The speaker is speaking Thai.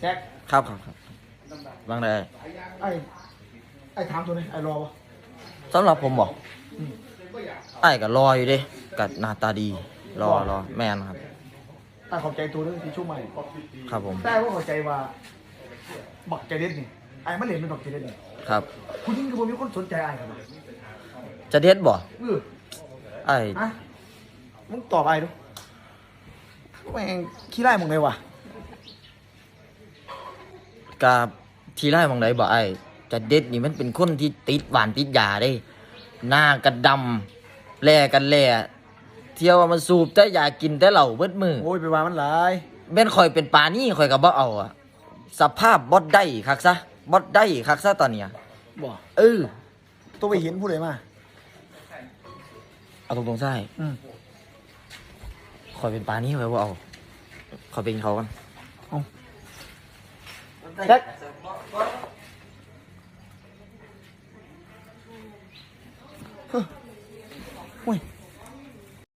แจ็คครับครับครับบางได้ไอ้ไอ้ถามตัวนี้ไอ้รอปะสำหรับผมบอกไอ้ก็รออยู่เดิกับหน้าตาดี รอรอแมนครับไอ้ขอบใจตัวนึงที่ช่วยใหม่ครับผมแต่ว่าขอบใจว่า บักใจเด็ดนี่ไอ้มันเห็นเป็นบักใจเด็ดนี่ครับ คุณยิ่งคือผมมีคนสนใจไอ้ครับจะเด็ดบ่เออไอ้อะมึงตอบไอ้ดูแม่งขี้ไล่มึงไงวะ กับทีไล่มองไหนบ่ไอ้จะเด็ดนี่มันเป็นคนที่ติดหวานติดยาได้ หน้ากระดำแลกันแลเที่ยวว่ามันสูบแต่อยากกินแต่เหล้าเบิดมือโอ้ยไปว่ามันหลายแม่นข่อยเป็นปลานี่ข่อยก็บ่เอาอะสภาพบดได้คักซะบดได้คักซะตอนเนี้ยบ่เออตัวไปเห็นผู้ใดมาเอาตรงๆใช่อืมข่อยเป็นปลานี่ข่อยบ่เอาข่อยเป็นเขากัน แจ็คเฮ้ย